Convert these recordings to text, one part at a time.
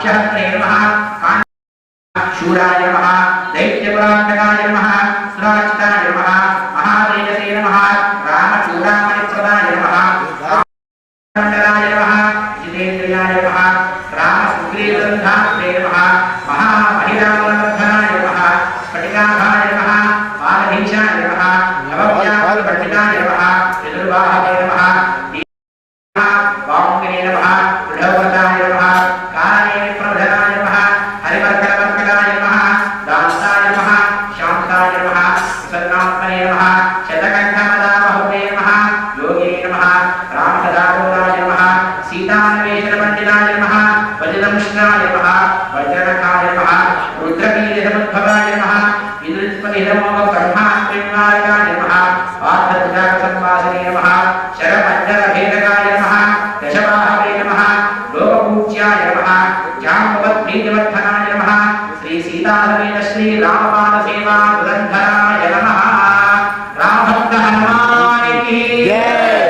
क्षहत्रे नमः शूराय नमः दैत्यपुराण సమేత శ్రీ రామపాద సేవా పురంధరాయ నమ. రామభక్త హనుమానికి. జయ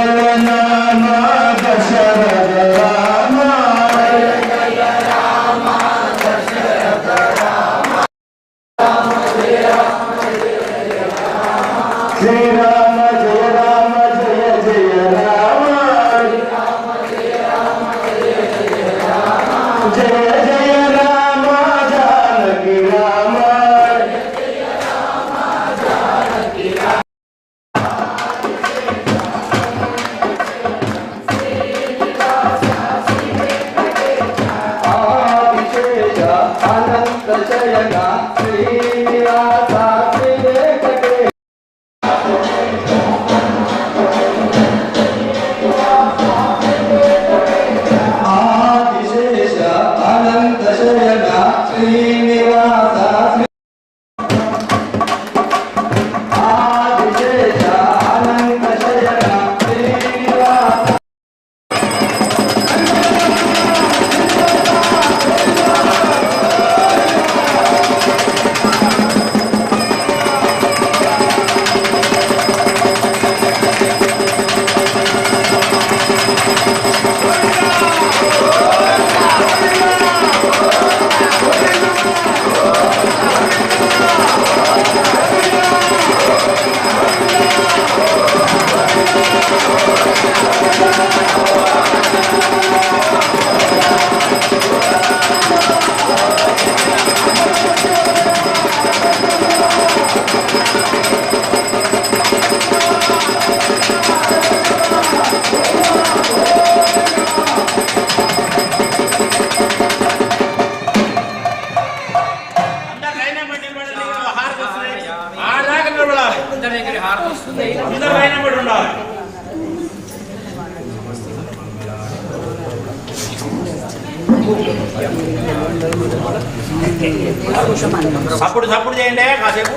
అప్పుడు సప్పుడు చేయండి కాసేపు.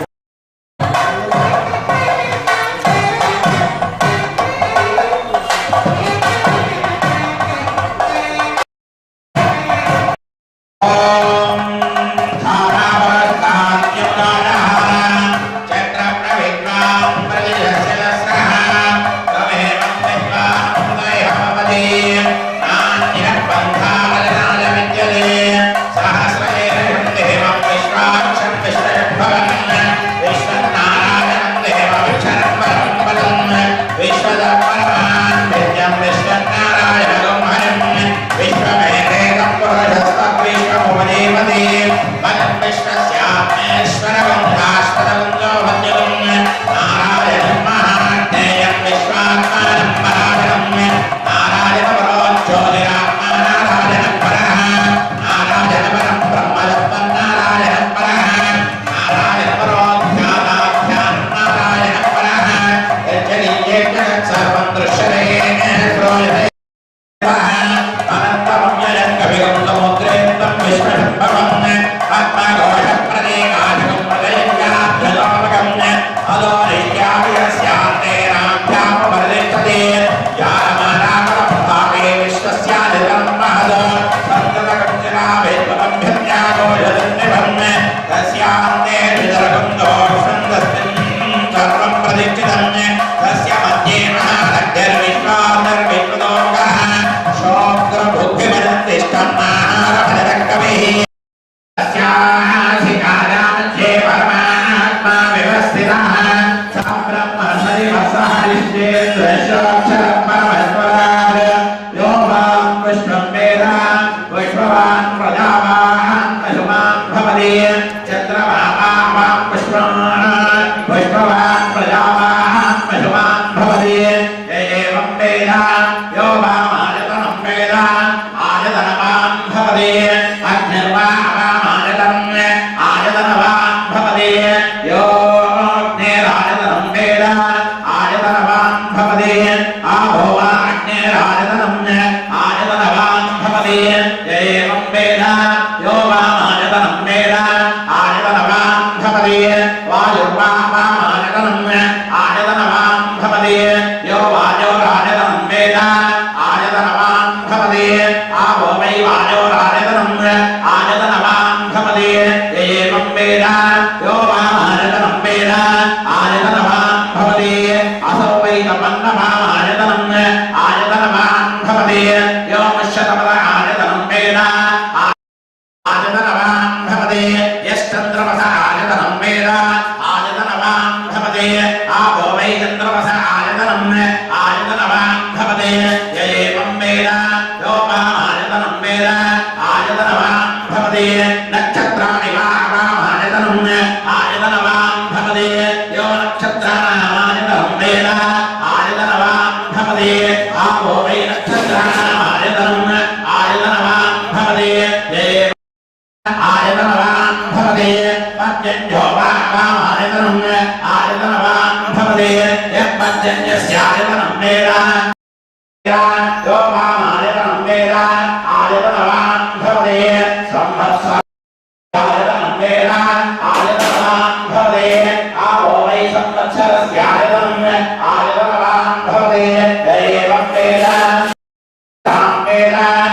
verano पद्यञ्जो वा वामायतनम् आयतनवान् भवति यः पद्यञ्जस्यायतनं वेद यो वामायतनं वेद आयतनवान् भवति संवत्सर आयतनं वेद आयतनवान् भवति आवो वै संवत्सरस्यायतनम् आयतनवान् भवति एवं वेद वेद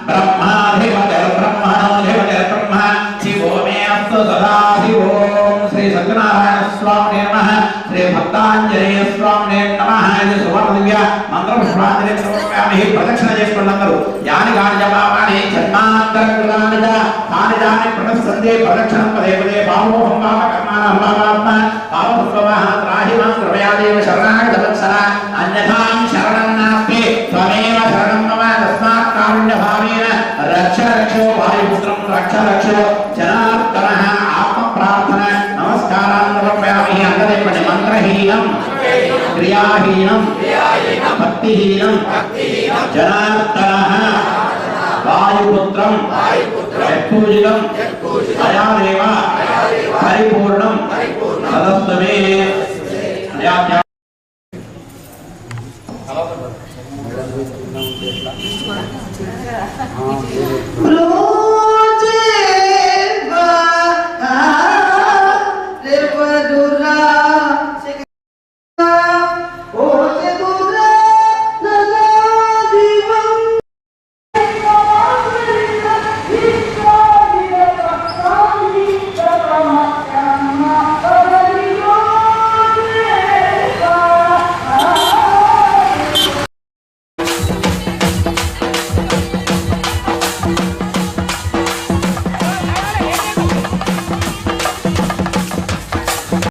అందరూ మంత్రపుష్పాంజలి సమర్పయామి. ప్రదక్షిణ చేసుకోండి అందరూ యాని గాని జపాని జన్మాంతరకృతాని చ తాని దాని ప్రణస్సందే ప్రదక్షిణం. పదే పదే పాపోహం పాప కర్మాణం పాపాత్మ పాపపుష్పవః త్రాహి మాం కృపయాదేవ శరణాగత వత్సల అన్యథాం శరణం నాస్తి. త్వమేవ శరణం మమ తస్మాత్ కారుణ్య భావేన రక్ష రక్షో వాయుపుత్రం రక్ష రక్షో జనార్దన ఆత్మ ప్రార్థన నమస్కారాన్ని సమర్పయామి. అందరూ మంత్రహీనం క్రియాహీనం. భక్తిహీనం జనార్దనః వాయుపుత్రం యత్పూజితం అయాదేవ పరిపూర్ణం తదస్తమే అయాధ్యా బ్రో